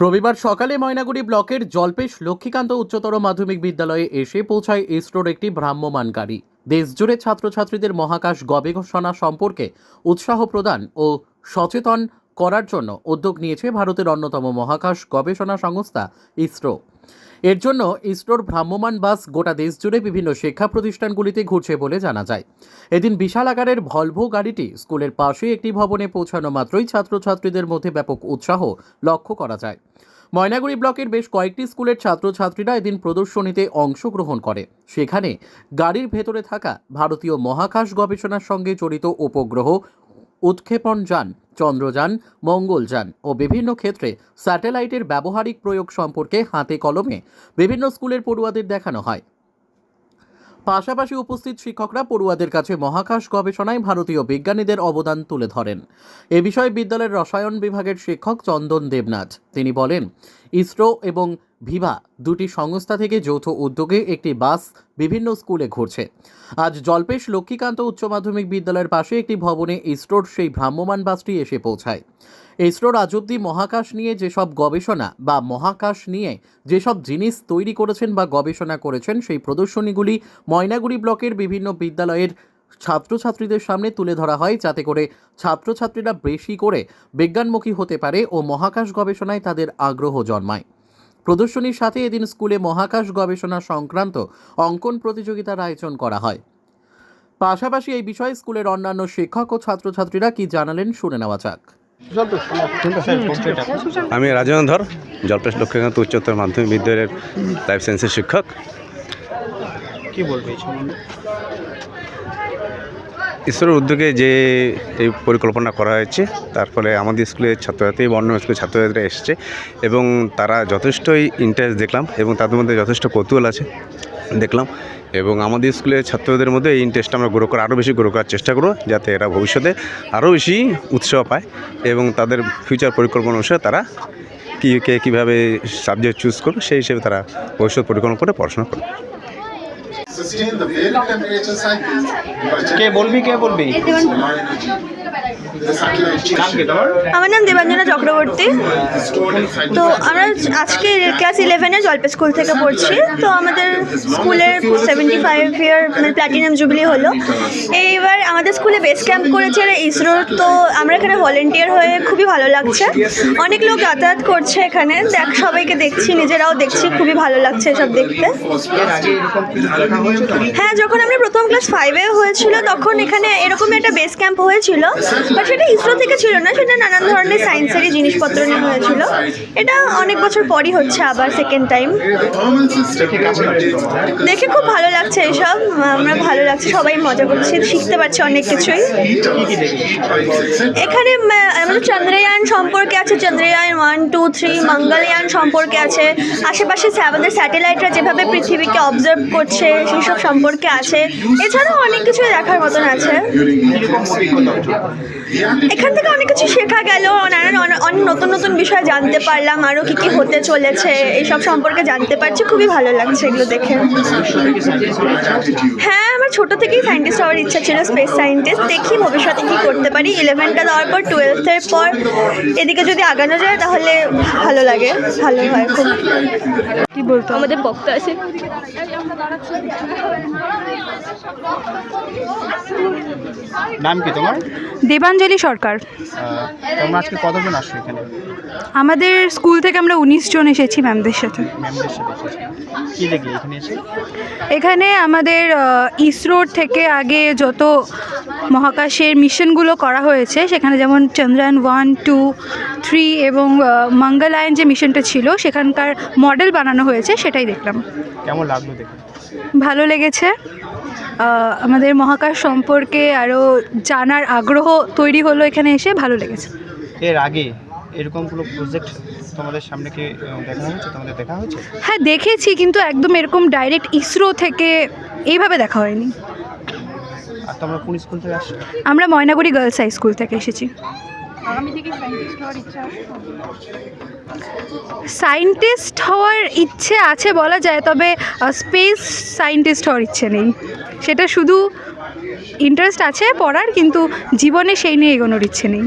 রবিবার সকালে ময়নাগুড়ি ব্লকের জলপেশ লক্ষ্মীকান্ত উচ্চতর মাধ্যমিক বিদ্যালয়ে এসে পৌঁছায় ইসরোর একটি ভ্রাম্যমান গাড়ি। দেশজুড়ে ছাত্রছাত্রীদের মহাকাশ গবেষণা সম্পর্কে উৎসাহ প্রদান ও সচেতন করার জন্য উদ্যোগ নিয়েছে ভারতের অন্যতম মহাকাশ গবেষণা সংস্থা ইসরো। এর জন্য ইসরোর ভ্রাম্যমাণ বাস গোটা দেশ জুড়ে বিভিন্ন শিক্ষা প্রতিষ্ঠানগুলিতে ঘুরছে বলে জানা যায়। এদিন বিশাল আকারের ভলভো গাড়িটি স্কুলের পাশে একটি ভবনে পৌঁছানো মাত্রই ছাত্রছাত্রীদের মধ্যে ব্যাপক উৎসাহ লক্ষ্য করা যায়। ময়নাগুড়ি ব্লকের বেশ কয়েকটি স্কুলের ছাত্রছাত্রীরা এদিন প্রদর্শনীতে অংশগ্রহণ করে। সেখানে গাড়ির ভেতরে থাকা ভারতীয় মহাকাশ গবেষণার সঙ্গে জড়িত উপগ্রহ উৎক্ষেপণ যান চন্দ্রযান মঙ্গলযান ও বিভিন্ন ক্ষেত্রে স্যাটেলাইটের ব্যবহারিক প্রয়োগ সম্পর্কে হাতে কলমে বিভিন্ন স্কুলের পড়ুয়াদের দেখানো হয়। পাশাপাশি উপস্থিত শিক্ষকরা পড়ুয়াদের কাছে মহাকাশ গবেষণায় ভারতীয় বিজ্ঞানীদের অবদান তুলে ধরেন। এ বিষয়ে বিদ্যালয়ের রসায়ন বিভাগের শিক্ষক চন্দন দেবনাথ। তিনি বলেন, ইসরো এবং ভিভা দুটি সংস্থা থেকে যৌথ উদ্যোগে একটি বাস বিভিন্ন স্কুলে ঘুরছে। আজ জলপেশ লক্ষ্মীকান্ত উচ্চ মাধ্যমিক বিদ্যালয়ের পাশে একটি ভবনে ইসরোর সেই ভ্রাম্যমাণ বাসটি এসে পৌঁছায়। ইসরোর আজ অব্দি মহাকাশ নিয়ে যেসব গবেষণা বা মহাকাশ নিয়ে যেসব জিনিস তৈরি করেছেন বা গবেষণা করেছেন, সেই প্রদর্শনীগুলি ময়নাগুড়ি ব্লকের বিভিন্ন বিদ্যালয়ের ছাত্রছাত্রীদের সামনে তুলে ধরা হয় যাতে করে ছাত্রছাত্রীরা বেশি করে বিজ্ঞানমুখী হতে পারে ও মহাকাশ গবেষণায় তাদের আগ্রহ জন্মায়। প্রদর্শনীর সাথে এদিন স্কুলে মহাকাশ গবেষণা সংক্রান্ত অঙ্কন প্রতিযোগিতার আয়োজন করা হয়। পাশাপাশি এই বিষয়ে স্কুলের অন্যান্য শিক্ষক ও ছাত্রছাত্রীরা কি জানালেন শুনে নেওয়া যাক। আমি রাজেন্দ্র ধর জলপেশ লক্ষ্মীকান্ত উচ্চতর মাধ্যমিক বিদ্যালয়ের লাইফ সায়েন্সের শিক্ষক। কি বলবে ইসরোর উদ্যোগে যে এই পরিকল্পনা করা হয়েছে, তার ফলে আমাদের স্কুলের ছাত্রছাত্রী বা অন্য স্কুলের ছাত্রছাত্রীরা এসছে এবং তারা যথেষ্টই ইন্টারেস্ট দেখলাম এবং তাদের মধ্যে যথেষ্ট কৌতূহল আছে দেখলাম এবং আমাদের স্কুলের ছাত্রদের মধ্যে এই ইন্টারেস্টটা আমরা গ্রো করা আরও বেশি গ্রো করার চেষ্টা করব যাতে এরা ভবিষ্যতে আরও বেশি উৎসাহ পায় এবং তাদের ফিউচার পরিকল্পনা অনুসারে তারা কী, কে কীভাবে সাবজেক্ট চুজ করবে সেই হিসেবে তারা ভবিষ্যৎ পরিকল্পনা করে পড়াশোনা করবে। Sustain the very temperature cycle by কে বলবি কে আমার নাম দেবাঞ্জনা চক্রবর্তী। তো আমরা আজকে ক্লাস ইলেভেনে জলপে স্কুল থেকে পড়ছি। তো আমাদের স্কুলের সেভেন্টি ফাইভ ইয়ার মানে প্ল্যাটিনাম জুবলি হলো। এইবার আমাদের স্কুলে বেস ক্যাম্প করেছে ইসরোর তো আমরা এখানে ভলেন্টিয়ার হয়ে খুবই ভালো লাগছে। অনেক লোক যাতায়াত করছে এখানে। দেখ, সবাইকে দেখছি, নিজেরাও দেখছি, খুবই ভালো লাগছে এসব দেখতে? হ্যাঁ যখন আমরা প্রথম ক্লাস ফাইভে হয়েছিল, তখন এখানে এরকম একটা বেস ক্যাম্প হয়েছিল। বাট সেটা ইসরো থেকে ছিল না, সেটা নানান ধরনের সায়েন্সেরই জিনিসপত্র নিয়ে হয়েছিল। এটা অনেক বছর পরই হচ্ছে আবার সেকেন্ড টাইম দেখে খুব ভালো লাগছে এসব, আমরা ভালো লাগছে, সবাই মজা করছি, শিখতে পারছি অনেক কিছুই। এখানে আমাদের চন্দ্রয়ান সম্পর্কে আছে, Chandrayaan one two three Mangalyaan সম্পর্কে আছে। আশেপাশে আমাদের স্যাটেলাইটরা যেভাবে পৃথিবীকে অবজার্ভ করছে সেই সব সম্পর্কে আছে। এছাড়াও অনেক কিছু দেখার মতন আছে। এখান থেকে অনেক কিছু শেখা গেল নানান অনেক নতুন নতুন বিষয় জানতে পারলাম আরও কী কী হতে চলেছে এইসব সম্পর্কে জানতে পারছি খুবই ভালো লাগছে এগুলো দেখে। হ্যাঁ আমার ছোটো থেকেই সায়েন্টিস্ট হওয়ার ইচ্ছা ছিল স্পেস সায়েন্টিস্ট দেখি ভবিষ্যতে কী করতে পারি। ইলেভেনটা দেওয়ার পর টুয়েলথের পর এদিকে যদি আগানো যায় তাহলে ভালো লাগে ভালো হয় খুব। কি বলতো? আমাদের বক্তা আছে। নাম কি তোমার? দেবাঞ্জলি সরকার। তোমরা আজকে কতজন আসছো এখানে? আমাদের স্কুল থেকে আমরা উনিশ জন এসেছি ম্যামদের সাথে। কি দেখলে এখানে এসে? এখানে আমাদের ইসরোর থেকে আগে যত মহাকাশের মিশনগুলো করা হয়েছে সেখানে যেমন চন্দ্রায়ন ওয়ান টু থ্রি এবং মঙ্গলায়ন যে মিশনটা ছিল সেখানকার মডেল বানানো হয়েছে সেটাই দেখলাম। কেমন লাগল দেখে? ভালো লেগেছে। আমাদের মহাকাশ সম্পর্কে আরও জানার আগ্রহ তৈরি হলো এখানে এসে ভালো লেগেছে। এর আগে এরকম কোনো প্রজেক্ট তোমাদের সামনে কি দেখা হয়েছে? তোমাদের দেখা হয়েছে? হ্যাঁ দেখেছি কিন্তু একদম এরকম ডাইরেক্ট ইসরো থেকে এইভাবে দেখা হয়নি। আর তোমরা কোন স্কুল থেকে আসছো? আমরা ময়নাগুড়ি গার্লস হাই স্কুল থেকে এসেছি। সায়েন্টিস্ট হওয়ার ইচ্ছে আছে? বলা যায়, তবে স্পেস সায়েন্টিস্ট হওয়ার ইচ্ছে নেই। সেটা শুধু ইন্টারেস্ট আছে পড়ার, কিন্তু জীবনে সেই নিয়ে এগোনোর ইচ্ছে নেই।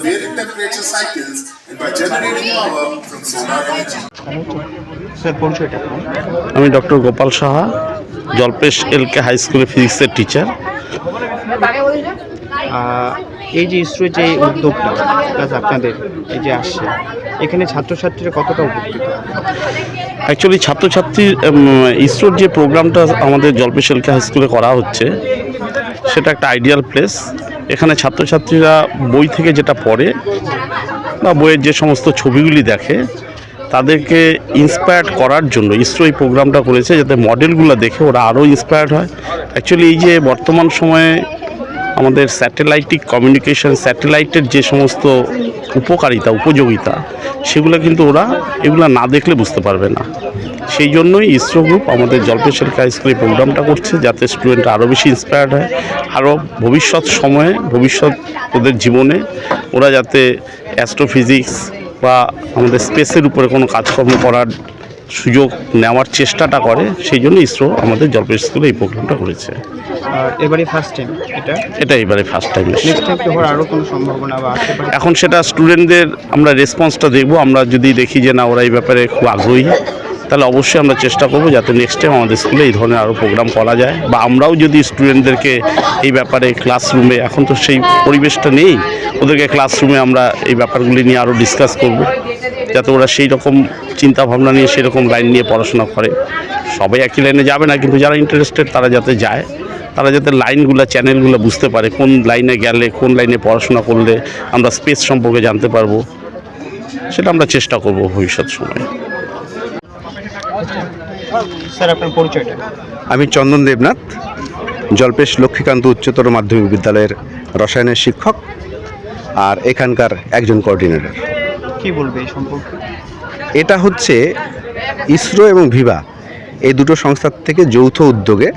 varying temperature cycles and by generating power from solar energy. আমি ডক্টর গোপাল সাহা জলপেশ এলকে হাই স্কুলের ফিজিক্সের টিচার এই যে ইসরোর যে উদ্যোগটা প্লাস আপনাদের এই যে আসছে এখানে ছাত্রছাত্রীরা কতটা উপকৃত? অ্যাকচুয়ালি ছাত্রছাত্রী ইসরোর যে প্রোগ্রামটা আমাদের জলপেশ এলকে হাই স্কুলে করা হচ্ছে সেটা একটা আইডিয়াল প্লেস এখানে ছাত্রছাত্রীরা বই থেকে যেটা পড়ে বা বইয়ের যে সমস্ত ছবিগুলি দেখে, তাদেরকে ইন্সপায়ার্ড করার জন্য ইসরো এই প্রোগ্রামটা করেছে যাতে মডেলগুলো দেখে ওরা আরও ইন্সপায়ার্ড হয়। অ্যাকচুয়ালি এই যে বর্তমান সময়ে আমাদের স্যাটেলাইটিক কমিউনিকেশন স্যাটেলাইটের যে সমস্ত উপকারিতা, উপযোগিতা, সেগুলো কিন্তু ওরা এগুলো না দেখলে বুঝতে পারবে না। সেই জন্যই ইসরো গ্রুপ আমাদের জলপেশের হাই স্কুলে প্রোগ্রামটা করছে যাতে স্টুডেন্টরা আরও বেশি ইন্সপায়ার্ড হয়। আরও ভবিষ্যৎ সময়ে, ভবিষ্যৎ ওদের জীবনে ওরা যাতে অ্যাস্ট্রোফিজিক্স বা আমাদের স্পেসের উপরে কোনো কাজকর্ম করার সুযোগ নেওয়ার চেষ্টাটা করে সেই জন্য ইসরো আমাদের জলপাই স্কুলে এই প্রোগ্রামটা করেছে। এবারে ফার্স্ট টাইম এটা? এটা এবারে ফার্স্ট টাইম আরও কোনো সম্ভাবনা বা এখন সেটা স্টুডেন্টদের আমরা রেসপন্সটা দেখব। আমরা যদি দেখি যে না ওরা এই ব্যাপারে খুব আগ্রহী তাহলে অবশ্যই আমরা চেষ্টা করব যাতে নেক্সট টাইম আমাদের স্কুলে এই ধরনের আরও প্রোগ্রাম করা যায়। বা আমরাও যদি স্টুডেন্টদেরকে এই ব্যাপারে ক্লাসরুমে এখন তো সেই পরিবেশটা নেই, ওদেরকে ক্লাসরুমে আমরা এই ব্যাপারগুলি নিয়ে আরও ডিসকাস করব। যাতে ওরা সেই রকম চিন্তাভাবনা নিয়ে, সেই রকম লাইন নিয়ে পড়াশোনা করে। সবাই একই লাইনে যাবে না, কিন্তু যারা ইন্টারেস্টেড তারা যাতে যায়। তারা যাতে লাইনগুলো চ্যানেলগুলো বুঝতে পারে, কোন লাইনে গেলে, কোন লাইনে পড়াশোনা করলে আমরা স্পেস সম্পর্কে জানতে পারব। সেটা আমরা চেষ্টা করব ভবিষ্যৎ সময়ে। স্যার আপনার পরিচয়টা? আমি চন্দন দেবনাথ জলপেশ লক্ষ্মীকান্ত উচ্চতর মাধ্যমিক বিদ্যালয়ের রসায়নের শিক্ষক আর এখানকার একজন কোঅর্ডিনেটর কি বলবে এই সম্পর্কে? এটা হচ্ছে ইসরো এবং ভিভা এই দুটো সংস্থার থেকে যৌথ উদ্যোগে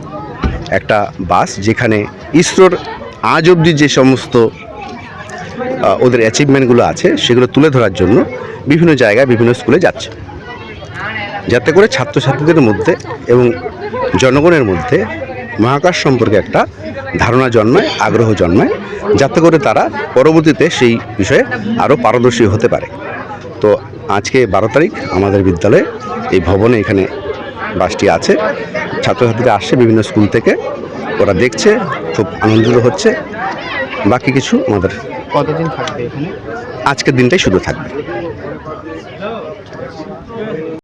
একটা বাস যেখানে ইসরোর আজ অবধি যে সমস্ত ওদের অ্যাচিভমেন্টগুলো আছে সেগুলো তুলে ধরার জন্য বিভিন্ন জায়গায় বিভিন্ন স্কুলে যাচ্ছে। যাতে করে ছাত্রছাত্রীদের মধ্যে এবং জনগণের মধ্যে মহাকাশ সম্পর্কে একটা ধারণা জন্মায় আগ্রহ জন্মায় যাতে করে তারা পরবর্তীতে সেই বিষয়ে আরও পারদর্শী হতে পারে। তো আজকে বারো তারিখ আমাদের বিদ্যালয়ে এই ভবনে এখানে বাসটি আছে। ছাত্রছাত্রীরা আসছে বিভিন্ন স্কুল থেকে ওরা দেখছে খুব আনন্দিত হচ্ছে। বাকি কিছু আমাদের কতদিন থাকবে এখানে? আজকের দিনটাই শুধু থাকবে।